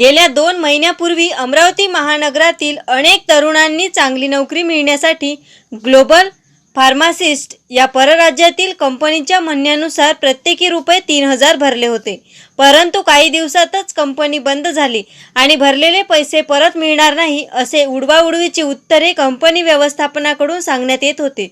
गेल्या दोन महिन्यापूर्वी अमरावती महानगरातील अनेक तरुणांनी चांगली नोकरी मिळण्यासाठी ग्लोबल फार्मासिस्ट या परराज्यातील कंपनीच्या म्हणण्यानुसार प्रत्येकी रुपये तीन हजार भरले होते. परंतु काही दिवसातच कंपनी बंद झाली आणि भरलेले पैसे परत मिळणार नाही असे उडवाउडवीची उत्तरे कंपनी व्यवस्थापनाकडून सांगण्यात येत होते.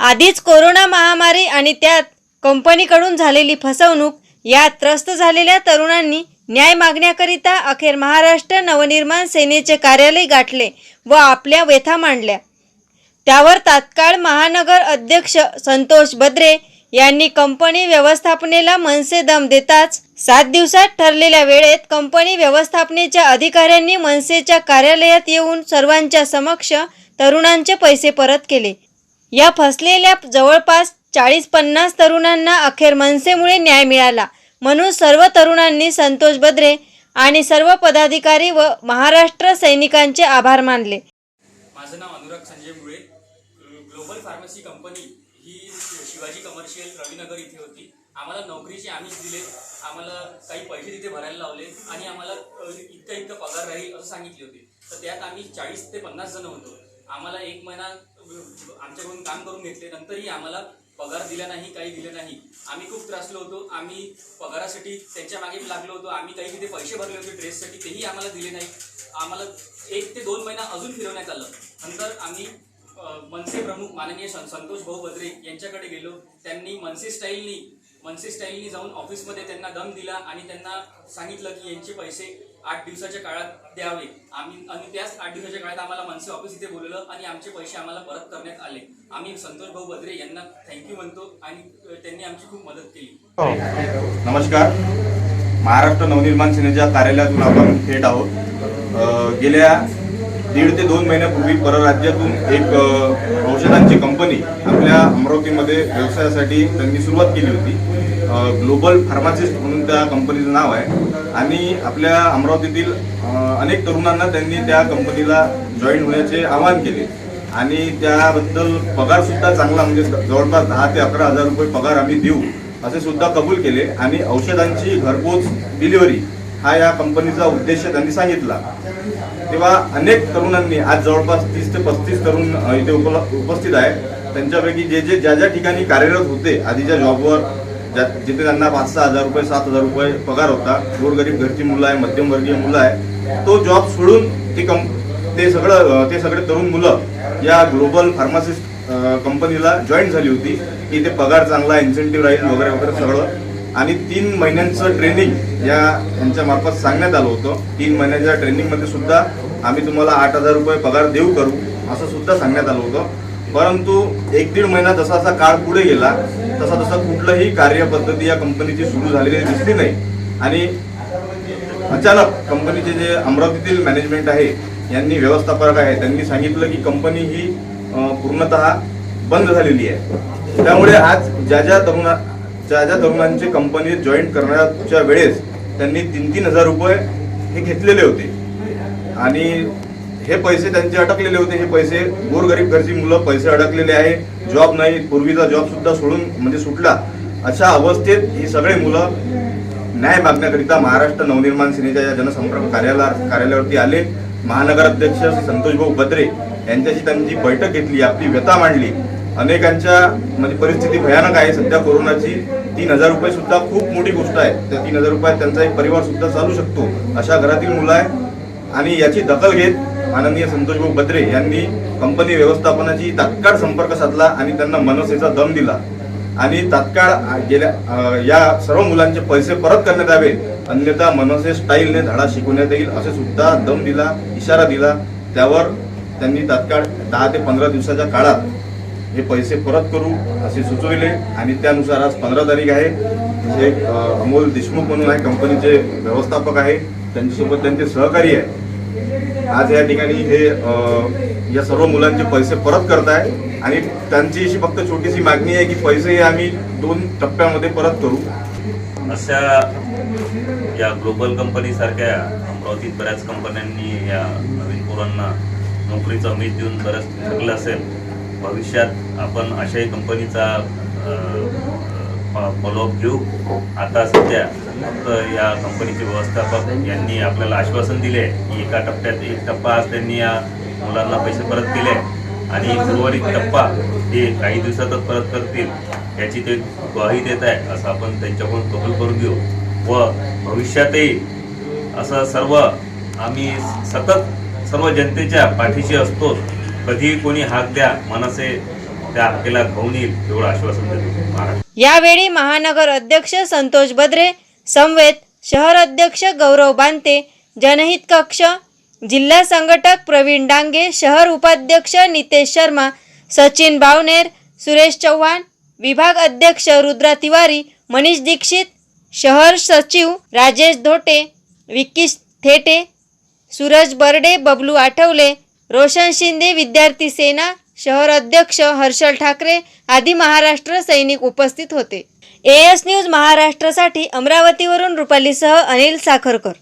आधीच कोरोना महामारी आणि त्यात कंपनीकडून झालेली फसवणूक यात त्रस्त झालेल्या तरुणांनी न्याय मागण्याकरिता अखेर महाराष्ट्र नवनिर्माण सेनेचे कार्यालय गाठले व आपल्या व्यथा मांडल्या. त्यावर तात्काळ महानगर अध्यक्ष संतोष बद्रे यांनी कंपनी व्यवस्थापनेला मनसे दम देताच सात दिवसात ठरलेल्या वेळेत कंपनी व्यवस्थापनेच्या अधिकाऱ्यांनी मनसेच्या कार्यालयात येऊन सर्वांच्या समक्ष तरुणांचे पैसे परत केले. या फसलेल्या जवळपास चाळीस पन्नास तरुणांना अखेर मनसेमुळे न्याय मिळाला. म्हणून सर्व तरुणांनी संतोष बद्रे आणि सर्व पदाधिकारी व महाराष्ट्र सैनिकांचे आभार मानले. माझं नाव Anurag Sanjay Mule. Global pharmacy company ही शिवाजी कमर्शियल रविनगर इथे होती. आम्हाला नोकरीचे आम्हीच दिले. आम्हाला काही पैसे तिथे भरायला लावले आणि आम्हाला इतकं इतकं पगार राहील असं सांगितले होते. तर त्यात आम्ही चाळीस ते पन्नास जण होतो. आम्हाला एक महिना आमच्याकडून काम करून घेतले. नंतरही आम्हाला पगार दिला नाही काही दिलं नाही. आम्ही खूप त्रासलो होतो. आम्ही पगारासाठी त्यांच्या मागे लागलो होतो. आम्ही काही तिथे पैसे भरले होते ड्रेससाठी तेही आम्हाला दिले नाही. आम्हाला एक ते दोन महिना अजून फिरवण्यात आलं. नंतर आम्ही मनसे प्रमुख माननीय संतोष भाऊ बद्रे यांच्याकडे गेलो. त्यांनी मनसे स्टाईलनी मनसे स्टाईलनी जाऊन ऑफिसमध्ये त्यांना दम दिला आणि त्यांना सांगितलं की यांचे पैसे आठ दिवसाच्या काळात द्यावे. आम्ही आणि त्याच आठ दिवसाच्या काळात आम्हाला मनसे ऑफिस इथे बोलवलं आणि आमचे पैसे आम्हाला परत करण्यात आले. आम्ही संतोष भाऊ बद्रे यांना थँक्यू म्हणतो आणि त्यांनी आमची खूप मदत केली. हो. नमस्कार. महाराष्ट्र नवनिर्माण सेनेच्या कार्यालयातून आपण थेट आहोत. गेल्या दीड ते दोन महिन्यापूर्वी परराज्यातून एक औषधांची कंपनी आपल्या अमरावतीमध्ये व्यवसायासाठी त्यांनी सुरुवात केली होती. ग्लोबल फार्मासिस्ट म्हणून त्या कंपनीचं नाव आहे. आणि आपल्या अमरावतीतील अनेक तरुणांना त्यांनी त्या कंपनीला जॉईन होण्याचे आवाहन केले. आणि त्याबद्दल पगार सुद्धा चांगला म्हणजे जवळपास दहा ते अकरा हजार रुपये पगार आम्ही देऊ असे सुद्धा कबूल केले. आणि औषधांची घरपोच डिलिव्हरी हा या कंपनीचा उद्देश त्यांनी सांगितला. तेव्हा अनेक तरुणांनी आज जवळपास तीस ते पस्तीस तरुण इथे उपल- उपस्थित आहे त्यांच्यापैकी जे जे ज्या ज्या ठिकाणी कार्यरत होते आधीच्या जॉबवर ज्या जिथे त्यांना पाच सहा हजार रुपये सात हजार रुपये पगार होता गोरगरीब घरची मुलं आहे मध्यमवर्गीय मुलं आहे तो जॉब सोडून ते कं ते सगळं ते सगळे तरुण मुलं या ग्लोबल फार्मासिस्ट कंपनीला जॉईन झाली होती. की इथे पगार चांगला इन्सेंटिव्ह राहील वगैरे वगैरे सगळं. आणि तीन महिन्यांचं ट्रेनिंग या यांच्या मार्फत सांगण्यात आलं होतं. तीन महिन्याच्या ट्रेनिंगमध्ये सुद्धा आम्ही तुम्हाला आठ हजार रुपये पगार देऊ करू असं सुद्धा सांगण्यात आलं होतं. परंतु एक दीड महिना जसा जसा काळ पुढे गेला तसा तसा कुठलंही कार्यपद्धती या कंपनीची सुरू झालेली दिसली नाही. आणि अचानक कंपनीचे जे अमरावतीतील मॅनेजमेंट आहे यांनी व्यवस्थापक आहे त्यांनी सांगितलं की कंपनी ही पूर्णतः बंद झालेली आहे. त्यामुळे आज ज्या ज्या तरुणा ज्या ज्या तरुणांची कंपनीत जॉईन करण्याच्या वेळेस त्यांनी तीन तीन हजार रुपये हे घेतलेले होते. आणि हे पैसे त्यांचे अटकलेले होते. हे पैसे गोरगरीब घरची मुलं पैसे अडकलेले आहे. जॉब नाही. पूर्वीचा जॉब सुद्धा सोडून म्हणजे सुटला. अशा अवस्थेत ही सगळे मुलं न्याय मागण्याकरिता महाराष्ट्र नवनिर्माण सेनेच्या या जनसंपर्क कार्याला कार्यालयावरती आले. महानगर अध्यक्ष संतोष भाऊ बद्रे यांच्याशी त्यांची बैठक घेतली. आपली व्यथा मांडली. अनेकांच्या म्हणजे परिस्थिती भयानक आहे. सध्या कोरोनाची तीन हजार रुपये सुद्धा खूप मोठी गोष्ट आहे. त्या तीन हजार रुपयात त्यांचा एक परिवार सुद्धा चालू शकतो. अशा घरातील मुलं आहे आणि याची दखल घेत माननीय संतोषभाऊ बद्रे यांनी कंपनी व्यवस्थापनाची तात्काळ संपर्क साधला आणि त्यांना मनसेचा दम दिला. आणि तात्काळ गेल्या या सर्व मुलांचे पैसे परत करण्यात यावे. अन्यथा मनसे स्टाईलने धडा शिकवण्यात येईल असे सुद्धा दम दिला इशारा दिला. त्यावर त्यांनी तात्काळ दहा ते पंधरा दिवसाच्या काळात हे पैसे परत करू असे सुचविले आणि त्यानुसार आज पंधरा तारीख आहे. जे अमोल देशमुख म्हणून आहे कंपनीचे व्यवस्थापक आहे. त्यांच्यासोबत त्यांचे सहकारी आहे. आज या ठिकाणी हे या सर्व मुलांचे पैसे परत करताय आणि त्यांची अशी फक्त छोटीशी मागणी आहे की पैसे हे आम्ही दोन टप्प्यामध्ये परत करू. अशा या ग्लोबल कंपनी सारख्या अमरावतीत बऱ्याच कंपन्यांनी या नवीन पोरांना नोकरीचा उमेद देऊन बऱ्याच ठरलं असेल. भविष्यात आपण अशाही कंपनीचा फॉलोअप घेऊ. आता सध्या फक्त या कंपनीचे व्यवस्थापक यांनी आपल्याला आश्वासन दिले. की एका टप्प्यात एक टप्पा आज त्यांनी या मुलांना पैसे परत केले आणि उर्वरित टप्पा ते काही दिवसातच परत करतील याची ते ग्वाही देत आहे असं आपण त्यांच्याकडून कबूल करून घेऊ. व भविष्यातही असं सर्व आम्ही सतत सर्व जनतेच्या पाठीशी असतो कधीही कोणी हाक द्या मनसे त्या हाकेला घेऊन येईल एवढं आश्वासन देतो यावेळी महानगर अध्यक्ष संतोष बद्रे समवेत शहर अध्यक्ष गौरव बांते जनहित कक्ष जिल्हा संघटक प्रवीण डांगे शहर उपाध्यक्ष नितेश शर्मा सचिन बावनेर सुरेश चव्हाण विभाग अध्यक्ष रुद्रा तिवारी मनीष दीक्षित शहर सचिव राजेश धोटे विक्की थेटे सूरज बर्डे बबलू आठवले रोशन शिंदे विद्यार्थी सेना शहर अध्यक्ष हर्षल ठाकरे आदी महाराष्ट्र सैनिक उपस्थित होते. एएस न्यूज महाराष्ट्रासाठी अमरावतीवरून रुपालीसह अनिल साखरकर.